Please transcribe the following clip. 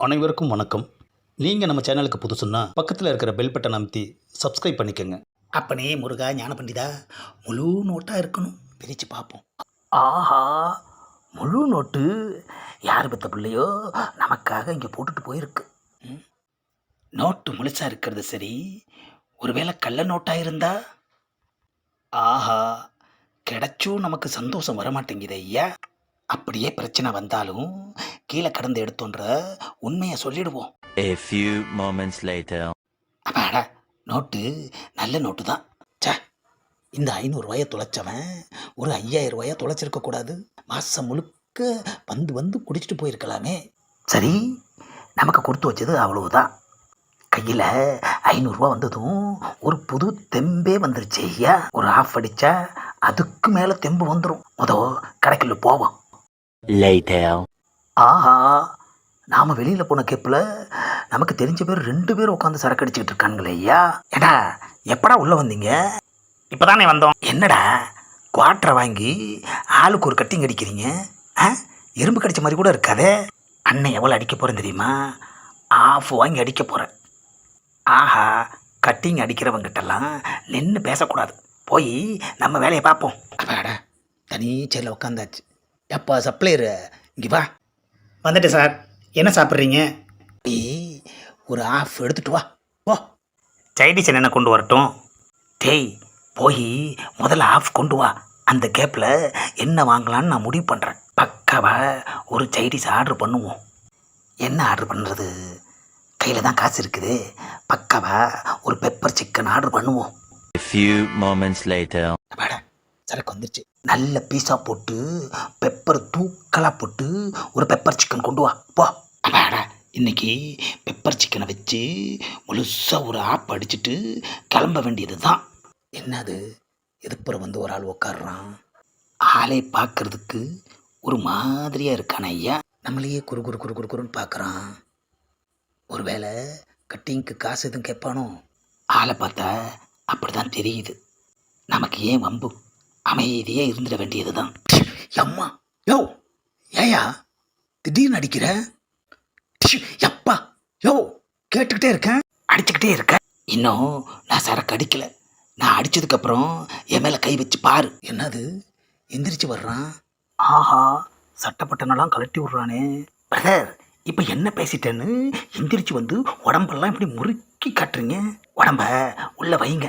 அனைவருக்கும் வணக்கம். நீங்கள் நம்ம சேனலுக்கு புதுசுன்னா பக்கத்தில் இருக்கிற பெல் பட்டன் அமைத்தி சப்ஸ்கிரைப் பண்ணிக்கோங்க. அப்பனே முருகா ஞான பண்டிதா முழு நோட்டாக இருக்கணும். பிரித்து பார்ப்போம். ஆஹா முழு நோட்டு யார் பெத்த பிள்ளையோ நமக்காக இங்கே போட்டுட்டு போயிருக்கு. ம். நோட்டு முழுசாக இருக்கிறது சரி ஒருவேளை கள்ள நோட்டாக இருந்தா? ஆஹா கிடைச்சும் நமக்கு சந்தோஷம் வரமாட்டேங்குது ஐயா. அப்படியே பிரச்சனை வந்தாலும் கீழே கடந்து எடுத்தோன்ற உண்மையை சொல்லிடுவோம். A few moments later. அப்பாடா நோட்டு நல்ல நோட்டு தான். ச்சே இந்த ஐநூறுரூவாயை தொலைச்சவன் ஒரு ஐயாயிரம் ரூபாயை தொலைச்சிருக்க கூடாது. மாதம் முழுக்க வந்து வந்து குடிச்சிட்டு போயிருக்கலாமே. சரி நமக்கு கொடுத்து வச்சது அவ்வளவுதான். கையில் ஐநூறுரூவா வந்ததும் ஒரு புது தெம்பே வந்துருச்சு ஐயா. ஒரு ஆஃப் அடித்தா அதுக்கு மேலே தெம்பு வந்துடும் முதோ கடைக்குள்ள போவோம். ஆஹா நாம வெளியில போன கேப்பில் நமக்கு தெரிஞ்ச பேர் ரெண்டு பேர் உட்காந்து சரக்கு அடிச்சுக்கிட்டு இருக்காங்களே ஐயா. ஏடா எப்படா உள்ள வந்தீங்க? இப்பதானே வந்தோம். என்னடா குவாட்டரை வாங்கி ஆளுக்கு ஒரு கட்டிங் அடிக்கிறீங்க? ஆ? எறும்பு கடிச்ச மாதிரி கூட இருக்காதே. அண்ணன் எவ்வளோ அடிக்க போகிறேன் தெரியுமா? ஆஃப் வாங்கி அடிக்க போகிறேன் ஆஹா கட்டிங் அடிக்கிறவங்கிட்டலாம் நின்று பேசக்கூடாது. போய் நம்ம வேலையை பார்ப்போம். அப்பாடா தனி சேரில் உட்காந்தாச்சு. எப்பா சப்ளையரு? இங்கே வா. வந்துட்டேன் சார். என்ன சாப்பிட்றீங்க? ஏய் ஒரு ஆஃப் எடுத்துட்டு வா. ஓ சைடிஸ் என்ன கொண்டு வரட்டும். டேய் போய் முதல்ல ஆஃப் கொண்டு வா. அந்த கேப்பில் என்ன வாங்கலான்னு நான் முடிவு பண்ணுறேன் பக்காவா ஒரு சைடிஸ் ஆர்டர் பண்ணுவோம். என்ன ஆர்டர் பண்ணுறது கையில் தான் காசு இருக்குது. பக்காவா ஒரு பெப்பர் சிக்கன் ஆர்டர் பண்ணுவோம். A few moments later. சரக்கு வந்துருச்சு. நல்ல பீஸா போட்டு பெப்பர் தூக்கலாக போட்டு ஒரு பெப்பர் சிக்கன் கொண்டு வா. போ. இன்னைக்கு பெப்பர் சிக்கனை வச்சு முழுசாக ஒரு ஆப் அடிச்சுட்டு கிளம்ப வேண்டியது தான் என்னது? எதுப்புறம் வந்து ஒரு ஆள் உக்காடுறான் ஆளே பார்க்கறதுக்கு ஒரு மாதிரியாக இருக்கான ஐயா. நம்மளையே குறு குறு குறு குறு குறுன்னு பார்க்குறான் ஒருவேளை கட்டிங்க்கு காசு எதுவும் கேட்பானோ? ஆளை பார்த்தா அப்படிதான் தெரியுது. நமக்கு ஏன் வம்பு? அமைதியே இருந்துட வேண்டியது தான் அம்மா யோ ஏயா திடீர்னு அடிக்கிற? எப்பா யப்பா யோ கேட்டுக்கிட்டே இருக்கேன் அடிச்சுக்கிட்டே இருக்கேன் இன்னும் நான் சரக்கு அடிக்கல. நான் அடிச்சதுக்கப்புறம் என் மேலே கை வச்சு பாரு. என்னது? எந்திரிச்சு வர்றான்? ஆஹா சட்டப்பட்டனெல்லாம் கழட்டி விட்றானே. பிரதர் இப்போ என்ன பேசிட்டேன்னு எந்திரிச்சு வந்து உடம்பெல்லாம் இப்படி முறுக்கி காட்டுறீங்க? உடம்ப உள்ள வைங்க.